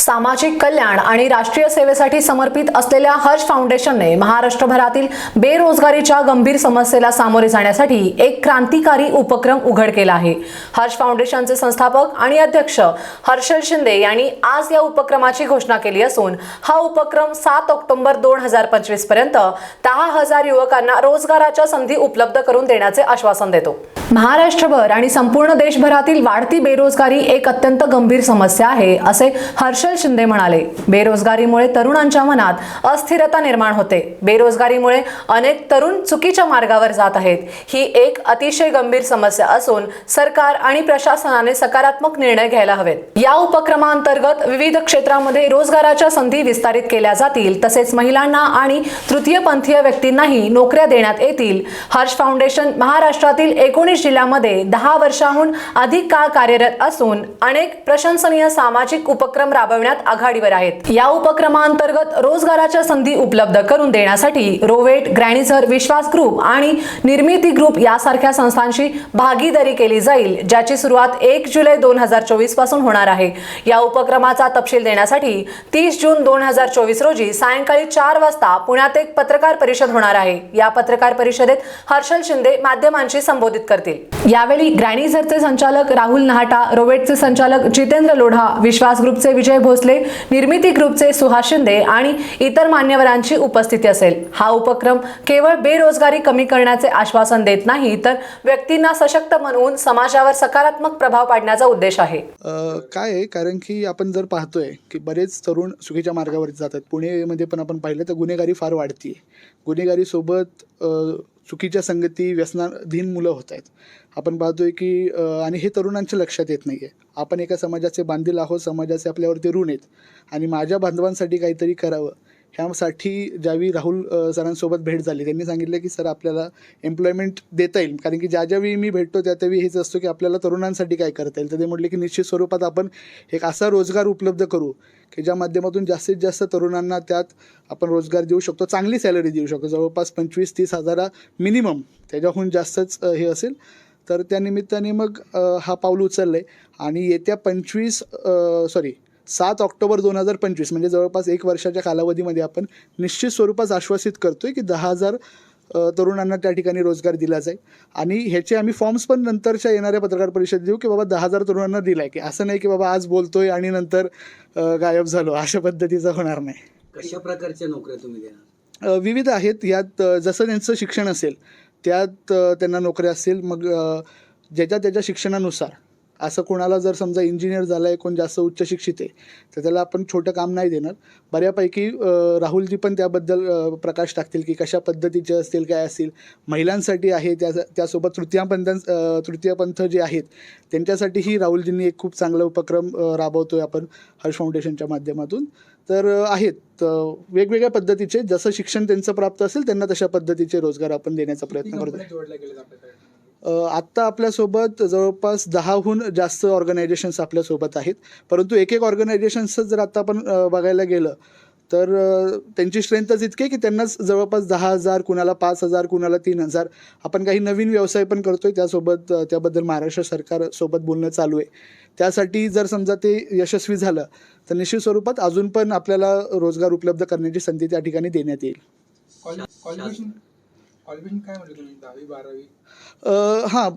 सामाजिक कल्याण आणि राष्ट्रीय सेवेसाठी समर्पित असलेल्या हर्ष फाउंडेशनने महाराष्ट्रभरातील बेरोजगारीच्या गंभीर समस्येला सामोरे जाण्यासाठी एक क्रांतिकारी उपक्रम उघड केला आहे. हर्ष फाउंडेशनचे संस्थापक आणि अध्यक्ष हर्षल शिंदे यांनी आज या उपक्रमाची घोषणा केली असून हा उपक्रम सात ऑक्टोबर दोन हजार पंचवीसपर्यंत दहा हजार युवकांना रोजगाराच्या संधी उपलब्ध करून देण्याचे आश्वासन देतो. महाराष्ट्रभर आणि संपूर्ण देशभरातील वाढती बेरोजगारी एक अत्यंत गंभीर समस्या आहे असे हर्षल शिंदे म्हणाले. बेरोजगारीमुळे तरुणांच्या मनात अस्थिरता निर्माण होते. बेरोजगारीमुळे अनेक तरुण चुकीच्या मार्गावर जात आहेत. ही एक अतिशय गंभीर समस्या असून सरकार आणि प्रशासनाने सकारात्मक निर्णय घ्यायला हवेत. या उपक्रमाअंतर्गत विविध क्षेत्रामध्ये रोजगाराच्या संधी विस्तारित केल्या जातील तसेच महिलांना आणि तृतीयपंथीय व्यक्तींनाही नोकऱ्या देण्यात येतील. हर्ष फाउंडेशन महाराष्ट्रातील एकोणीस जिल्ह्यामध्ये दहा वर्षाहून अधिक काळ कार्यरत असून अनेक प्रशंसनीय सामाजिक उपक्रम राबविण्यात आघाडीवर आहेत. या उपक्रमांतर्गत रोजगाराच्या संधी उपलब्ध करून देण्यासाठी रोवेट ग्रॅनिझर विश्वास ग्रुप आणि निर्मिती ग्रुप यासारख्या संस्थांशी भागीदारी केली जाईल ज्याची सुरुवात एक जुलै दोन हजार चोवीसपासून होणार आहे. या उपक्रमाचा तपशील देण्यासाठी तीस जून दोन हजार चोवीस रोजी सायंकाळी चार वाजता पुण्यात एक पत्रकार परिषद होणार आहे. या पत्रकार परिषदेत हर्षल शिंदे माध्यमांशी संबोधित करतील. यावेळी ग्रॅनिझरचे संचालक राहुल नहाटा रोवेटचे संचालक जितेंद्र लोढा विश्वास ग्रुपचे विजय भोसले निर्मिती ग्रुपचे सुहास शिंदे आणि इतर मान्यवरांची उपस्थिती असेल. हा उपक्रम केवळ बेरोजगारी कमी करण्याचे आश्वासन देत नाही तर व्यक्तींना सशक्त बनवून समाजावर सकारात्मक प्रभाव पाडण्याचा उद्देश आहे. काय कारण की आपण जर पाहतोय की बरेच तरुण चुकीच्या मार्गावर जातात. पुणेमध्ये पण आपण पाहिलं तर गुन्हेगारी फार वाढती गुन्हेगारीसोबत सोबत चुकीच्या संगती व्यसनाधीन मुलं होत आहेत. आपण पाहतोय की आणि हे तरुणांच्या लक्षात येत नाही आहे आपण एका समाजाचे बांधील आहोत समाजाचे आपल्यावरती ऋण आहेत. आणि माझ्या बांधवांसाठी काहीतरी करावं. ह्यासाठी ज्यावेळी राहुल सरांसोबत भेट झाली त्यांनी सांगितलं की सर आपल्याला एम्प्लॉयमेंट देता येईल. कारण की ज्या ज्यावेळी मी भेटतो त्या त्यावेळी हेच असतो की आपल्याला तरुणांसाठी काय करता येईल. तर ते म्हटले की निश्चित स्वरूपात आपण एक असा रोजगार उपलब्ध करू की ज्या माध्यमातून जास्तीत जास्त तरुणांना त्यात आपण रोजगार देऊ शकतो चांगली सॅलरी देऊ शकतो. जवळपास पंचवीस तीस हजारा मिनिमम त्याच्याहून जास्तच हे असेल. तर त्या निमित्ताने मग हा पाऊल उचललं आहे आणि येत्या पंचवीस सॉरी सात ऑक्टोबर दोन हजार पंचवीस म्हणजे जवळपास एक वर्षाच्या कालावधीमध्ये आपण निश्चित स्वरूपात आश्वासित करतो आहे की दहा हजार तरुणांना त्या ठिकाणी रोजगार दिला जाईल. आणि ह्याचे आम्ही फॉर्म्स पण नंतरच्या येणाऱ्या पत्रकार परिषदेत देऊ की बाबा दहा हजार तरुणांना दिला आहे की. असं नाही की बाबा आज बोलतोय आणि नंतर गायब झालो. अशा पद्धतीचं होणार नाही. कशा प्रकारच्या नोकऱ्या तुम्ही देणार? विविध आहेत. यात जसं त्यांचं शिक्षण असेल त्यात त्यांना नोकऱ्या असतील. मग ज्याच्या त्याच्या शिक्षणानुसार असं कोणाला जर समजा इंजिनियर झाला आहे कोण जास्त उच्च शिक्षित आहे तर त्याला आपण छोटं काम नाही देणार. बऱ्यापैकी राहुलजी पण त्याबद्दल प्रकाश टाकतील की कशा पद्धतीचे असतील काय असतील. महिलांसाठी आहे त्या त्यासोबत तृतीयपंथ तृतीयपंथ जे आहेत त्यांच्यासाठीही राहुलजींनी एक खूप चांगला उपक्रम राबवतो राबवतोय आपण हर्ष फाउंडेशनच्या माध्यमातून. तर आहेत वेगवेगळ्या पद्धतीचे जसं शिक्षण त्यांचं प्राप्त असेल त्यांना तशा पद्धतीचे रोजगार आपण देण्याचा प्रयत्न करतो आत्ता आपल्यासोबत जवळपास दहाहून जास्त ऑर्गनायझेशन्स आपल्यासोबत आहेत. परंतु एक एक ऑर्गनायझेशन्सच जर आत्ता आपण बघायला गेलं तर त्यांची स्ट्रेंथच इतकी की त्यांनाच जवळपास दहा हजार कुणाला पाच हजार कुणाला तीन हजार आपण काही नवीन व्यवसाय पण करतोय. त्यासोबत त्याबद्दल महाराष्ट्र सरकारसोबत बोलणं चालू आहे. त्यासाठी जर समजा ते यशस्वी झालं तर निश्चित स्वरूपात अजून पण आपल्याला रोजगार उपलब्ध करण्याची संधी त्या ठिकाणी देण्यात येईल. क्वालिफिकेशन क्वालिफिकेशन काय म्हटलं तुम्ही? दहावी बारावी? अ, हां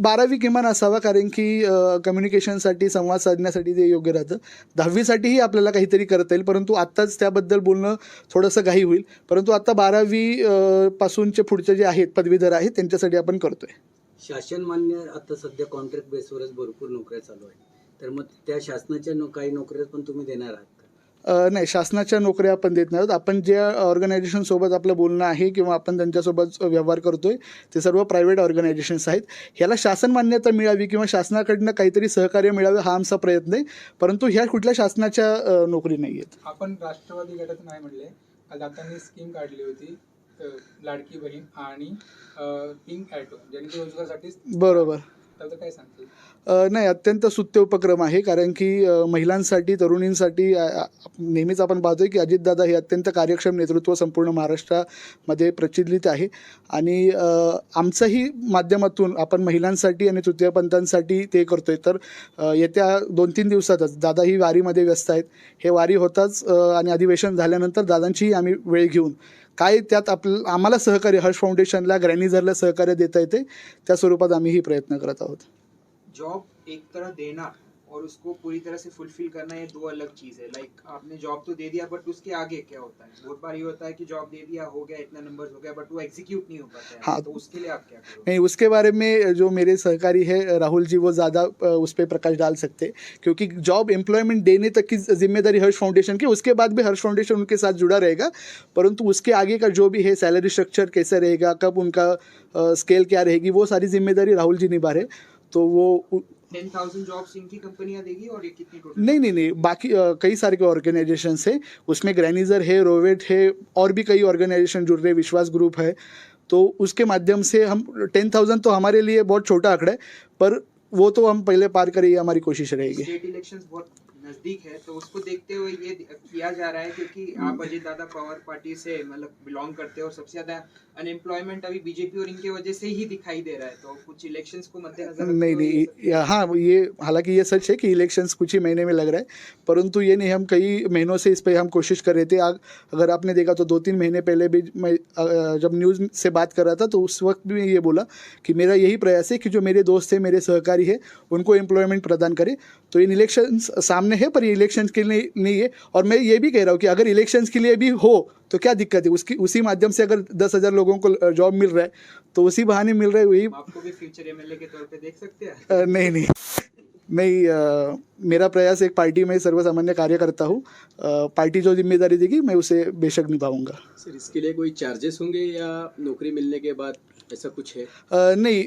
बारावी किमान असावा कारण की कम्युनिकेशनसाठी संवाद साधण्यासाठी ते योग्य राहतं. दहावीसाठीही आपल्याला काहीतरी करता येईल परंतु आत्ताच त्याबद्दल बोलणं थोडंसं घाई होईल. परंतु आता बारावी अ, पासूनचे पुढचे जे आहेत पदवीधर आहेत त्यांच्यासाठी आपण करतोय. शासन मान्य आता सध्या कॉन्ट्रॅक्ट बेसवरच भरपूर नोकऱ्या चालू आहेत. तर मग त्या शासनाच्या नो काही नोकऱ्या पण तुम्ही देणार आहात. नाही शासनाच्या नोकऱ्या आपण देत नाही आहोत. आपण ज्या ऑर्गनायझेशनसोबत आपलं बोलणं आहे किंवा आपण त्यांच्यासोबत व्यवहार करतोय ते सर्व प्रायव्हेट ऑर्गनायझेशन्स आहेत. ह्याला शासन मान्यता मिळावी किंवा शासनाकडनं काहीतरी सहकार्य मिळावे हा आमचा प्रयत्न आहे. परंतु ह्या कुठल्या शासनाच्या नोकरी नाही आहेत. आपण राष्ट्रवादी गटातून नाही म्हणले स्कीम काढली होती लाडकी बहीण आणि पिंक ॲटो ज्यांनी रोजगारसाठी बरोबर. त्याचं काय सांगतील नाही अत्यंत सुत्य उपक्रम आहे कारण की महिलांसाठी तरुणींसाठी नेहमीच आपण पाहतोय की अजितदादा हे अत्यंत कार्यक्षम नेतृत्व संपूर्ण महाराष्ट्रामध्ये प्रचलित आहे. आणि आमचंही माध्यमातून आपण महिलांसाठी आणि तृतीयपंथांसाठी ते करतोय. तर येत्या दोन तीन दिवसातच दादा ही वारीमध्ये व्यस्त आहेत. हे वारी होताच आणि अधिवेशन झाल्यानंतर दादांचीही आम्ही वेळ घेऊन काय त्यात आपलं आम्हाला सहकार्य हर्ष फाउंडेशनला ग्रॅनिझरला सहकार्य देता येते. त्या स्वरूपात आम्हीही प्रयत्न करत आहोत. जॉब एक तर देणार और उसको पूरी तरह से फुलफिल करना ये दो अलग चीज़ है। लाइक like, आपने जॉब तो दे दिया बट उसके आगे क्या होता है? बहुत बार ये होता है कि जॉब दे दिया हो गया इतना नंबर हो गया बट वो एग्जीक्यूट नहीं हो पाता है। हाँ। तो उसके लिए आप क्या करोगे? नहीं उसके बारे में जो मेरे सहकारी है राहुल जी वो ज़्यादा उस पर प्रकाश डाल सकते क्योंकि जॉब एम्प्लॉयमेंट देने तक की ज़िम्मेदारी हर्ष फाउंडेशन की उसके बाद भी हर्ष फाउंडेशन उनके साथ जुड़ा रहेगा। परंतु उसके आगे का जो भी है सैलरी स्ट्रक्चर कैसे रहेगा कब उनका स्केल क्या रहेगी वो सारी ज़िम्मेदारी राहुल जी निभा रहे तो वो टेन थाउज़ेंड जॉब्स इनकी कंपनियाँ देगी और ये कितनी नहीं नहीं नहीं बाकी आ, कई सारे के ऑर्गेनाइजेशन है। उसमें ग्रैनीजर है रोवेट है और भी कई ऑर्गेनाइजेशन जुड़ रहे हैं। विश्वास ग्रुप है। तो उसके माध्यम से हम टेन थाउज़ेंड तो हमारे लिए बहुत छोटा आंकड़ा है पर वो तो हम पहले पार करेंगे हमारी कोशिश रहेगी। स्टेट इलेक्शंस बहुत नज़दीक है तो उसको देखते हुए ये किया जा रहा है क्योंकि आप अजय दादा पवार पार्टी से मतलब बिलोंग करते हो और सबसे ज़्यादा अनएम्प्लॉयमेंट अभी बीजेपी और इनके वजह से ही दिखाई दे रहा है तो कुछ इलेक्शंस को मद्देनजर नहीं नहीं हाँ ये हालाँकि ये सच है कि इलेक्शंस कुछ ही महीने में लग रहा है परंतु ये नहीं हम कई महीनों से इस पर हम कोशिश कर रहे थे आग, अगर आपने देखा तो दो तीन महीने पहले भी मैं जब न्यूज़ से बात कर रहा था तो उस वक्त भी मैं ये बोला कि मेरा यही प्रयास है कि जो मेरे दोस्त हैं मेरे सहकारी है उनको एम्प्लॉयमेंट प्रदान करें तो इन इलेक्शन सामने है पर ये इलेक्शंस के लिए नहीं है। और मैं ये भी कह रहा हूँ कि अगर इलेक्शन के लिए भी हो तो क्या दिक्कत है? उसकी उसी माध्यम से अगर दस हज़ार लोगों को जॉब मिल रहा है तो उसी बहाने मिल रहा है वही आपको भी फ्यूचर एमएलए के तौर पे देख सकते हैं? नहीं नहीं। अ, मेरा प्रयास एक पार्टी में सर्वसामान्य कार्य करता हूँ पार्टी जो ज़िम्मेदारी देगी मैं उसे बेशक निभाऊँगा। सर इसके लिए कोई चार्जेस होंगे या नौकरी मिलने के बाद ऐसा कुछ है? अ, नहीं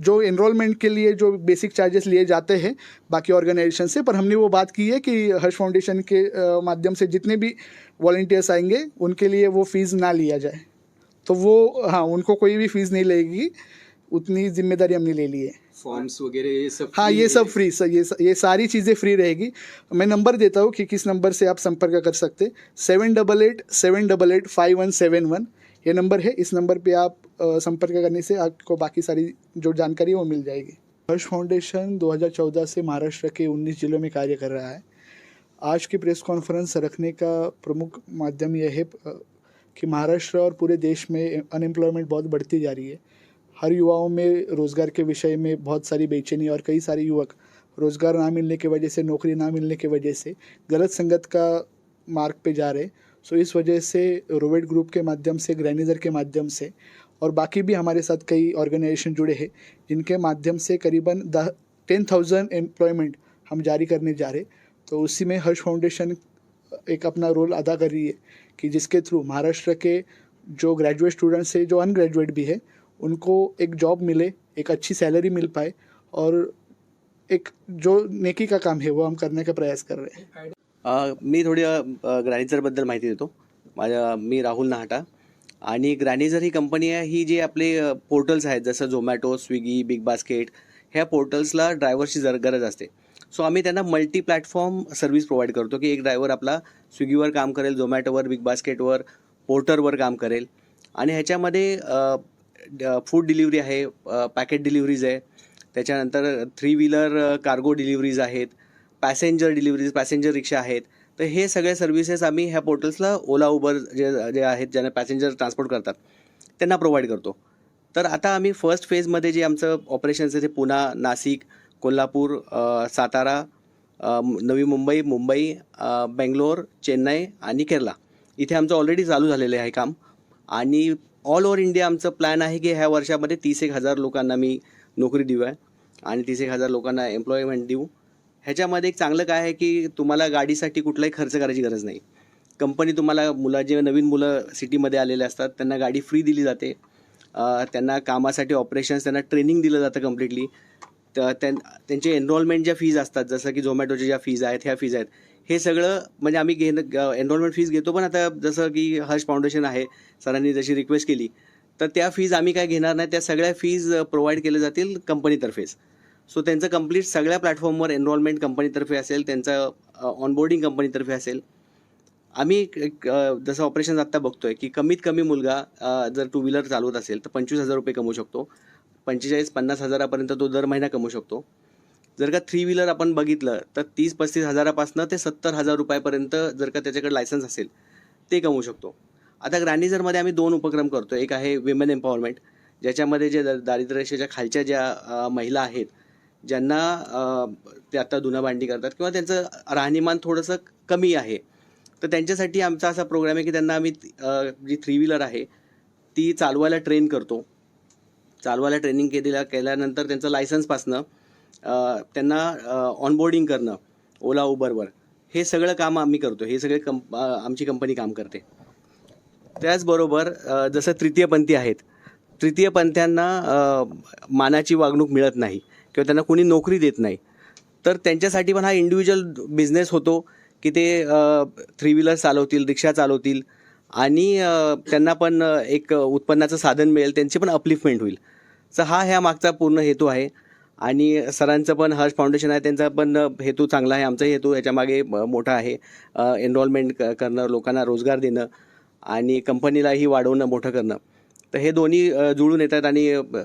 जो एनरोलमेंट के लिए जो बेसिक चार्जेस लिए जाते हैं बाकी ऑर्गेनाइजेशन से पर हमने वो बात की है कि हर्ष फाउंडेशन के माध्यम से जितने भी वॉल्टियर्स आएँगे उनके लिए वो फ़ीस ना लिया जाए। तो वो हाँ उनको कोई भी फ़ीस नहीं लगेगी उतनी ज़िम्मेदारी हमने ले ली है। फॉर्म्स वगैरह ये सब हाँ ये सब फ्री सर ये ये सारी चीज़ें फ्री रहेगी। मैं नंबर देता हूँ कि किस नंबर से आप संपर्क कर सकते seven double eight seven double eight five one seven one ये नंबर है इस नंबर पे आप संपर्क करने से आपको बाकी सारी जो जानकारी है वो मिल जाएगी। हर्ष फाउंडेशन 2014 से महाराष्ट्र के 19 जिलों में कार्य कर रहा है। आज की प्रेस कॉन्फ्रेंस रखने का प्रमुख माध्यम यह है कि महाराष्ट्र और पूरे देश में अनएम्प्लॉयमेंट बहुत बढ़ती जा रही है। हर युवाओं में रोज़गार के विषय में बहुत सारी बेचैनी और कई सारे युवक रोज़गार ना मिलने की वजह से, नौकरी ना मिलने की वजह से गलत संगत का मार्ग पे जा रहे सो इस वजह से रोवेट ग्रुप के माध्यम से ग्रैनिज़र के माध्यम से और बाकी भी हमारे साथ कई ऑर्गेनाइजेशन जुड़े हैं, जिनके माध्यम से करीबन द टेन थाउज़ेंड एम्प्लॉयमेंट हम जारी करने जा रहे तो उसी में हर्ष फाउंडेशन एक अपना रोल अदा कर रही है कि जिसके थ्रू महाराष्ट्र के जो ग्रेजुएट स्टूडेंट्स है, जो अनग्रेजुएट भी है उनको एक जॉब मिले एक अच्छी सैलरी मिल पाए और एक जो नेकी का काम है वो हम करने का प्रयास कर रहे हैं। मी थोडी ग्रॅनिझरबद्दल माहिती देतो. माझ्या मी राहुल नाहटा. आणि ग्रॅनिझर ही कंपनी आहे ही जे आपले पोर्टल्स आहेत जसं झोमॅटो स्विगी बिग बास्केट ह्या पोर्टल्सला ड्रायव्हरची जर गरज असते. सो आम्ही त्यांना मल्टी प्लॅटफॉर्म सर्व्हिस प्रोव्हाइड करतो की एक ड्रायव्हर आपला स्विगीवर काम करेल झोमॅटोवर बिग बास्केटवर पोर्टरवर काम करेल. आणि ह्याच्यामध्ये फूड डिलिव्हरी आहे पॅकेट डिलिव्हरीज आहे. त्याच्यानंतर थ्री व्हीलर कार्गो डिलिव्हरीज आहेत पॅसेंजर डिलिव्हरीज पॅसेंजर रिक्षा आहेत. तर हे सगळे सर्व्हिसेस आम्ही ह्या पोर्टल्सला ओला उबर जे जे आहेत ज्यांना पॅसेंजर ट्रान्सपोर्ट करतात त्यांना प्रोव्हाइड करतो. तर आता आम्ही फर्स्ट फेजमध्ये जे आमचं ऑपरेशन्स आहे ते पुणा नाशिक कोल्हापूर सातारा नवी मुंबई मुंबई बेंगलोर चेन्नई आणि केरला. इथे आमचं ऑलरेडी चालू झालेलं आहे काम. आणि ऑल ओव्हर इंडिया आमचं प्लॅन आहे की ह्या वर्षामध्ये तीस एक हजार लोकांना मी नोकरी देऊ आहे. आणि तीस एक हजार लोकांना एम्प्लॉयमेंट देऊ. ह्याच्यामध्ये एक चांगलं काय आहे की तुम्हाला गाडीसाठी कुठलाही खर्च करायची गरज नाही. कंपनी तुम्हाला मुलं जे नवीन मुलं सिटीमध्ये आलेले असतात त्यांना गाडी फ्री दिली जाते. त्यांना कामासाठी ऑपरेशन्स त्यांना ट्रेनिंग दिलं जातं कम्प्लिटली तर त्यां त्यांचे एनरोलमेंट ज्या फीज असतात जसं की झोमॅटोच्या ज्या फीज आहेत ह्या फीज आहेत हे सगळं म्हणजे आम्ही घेणं एनरोलमेंट फीज घेतो पण आता जसं की हर्ष फाउंडेशन आहे सरांनी जशी रिक्वेस्ट केली तर त्या फीज आम्ही काय घेणार नाही त्या सगळ्या फीज प्रोव्हाइड केल्या जातील कंपनीतर्फेच सो त्यांचं कंप्लीट सगळ्या प्लॅटफॉर्मवर एनरोलमेंट कंपनीतर्फे असेल त्यांचं ऑनबोर्डिंग कंपनीतर्फे असेल. आम्ही एक- एक, जसं ऑपरेशन आत्ता बघतोय की कमीत कमी मुलगा जर टू व्हीलर चालवत असेल तर पंचवीस हजार रुपये कमवू शकतो. पंचेचाळीस पन्नास हजारापर्यंत तो दर महिना कमवू शकतो. जर का थ्री व्हीलर आपण बघितलं तर तीस पस्तीस हजारापासून ते सत्तर हजार रुपयापर्यंत जर का त्याच्याकडे लायसन्स असेल ते कमवू शकतो. आता ग्रॅनिझरमध्ये आम्ही दोन उपक्रम करतो. एक आहे विमेन एम्पॉवरमेंट ज्याच्यामध्ये जे दारिद्र्यरेषेच्या खालच्या ज्या महिला आहेत ज्यांना ते आता धुणं भांडी करतात किंवा त्यांचं राहणीमान थोडंसं कमी आहे तर त्यांच्यासाठी आमचा असा प्रोग्राम आहे की त्यांना आम्ही जी थ्री व्हीलर आहे ती चालवायला ट्रेन करतो. चालवायला ट्रेनिंग केलेल्या केल्यानंतर त्यांचं लायसन्सपासनं त्यांना ऑनबोर्डिंग करणं ओला उबरवर हे सगळं काम आम्ही करतो. हे सगळे कंप आमची कंपनी काम करते. त्याचबरोबर जसं तृतीयपंथी आहेत तृतीयपंथ्यांना मानाची वागणूक मिळत नाही किंवा त्यांना कोणी नोकरी देत नाही. तर त्यांच्यासाठी पण हा इंडिव्हिज्युअल बिझनेस होतो की ते थ्री व्हीलर चालवतील रिक्षा चालवतील आणि त्यांना पण एक उत्पन्नाचं साधन मिळेल त्यांची पण अपलिफ्टमेंट होईल. तर हा ह्या मागचा पूर्ण हेतू आहे. आणि सरांचं पण हर्ष फाउंडेशन आहे त्यांचा पण हेतू चांगला आहे आमचाही हेतू याच्यामागे मोठा आहे. एनरोलमेंट क करणं लोकांना रोजगार देणं आणि कंपनीलाही वाढवणं मोठं करणं. तर हे दोन्ही जुळून येतात आणि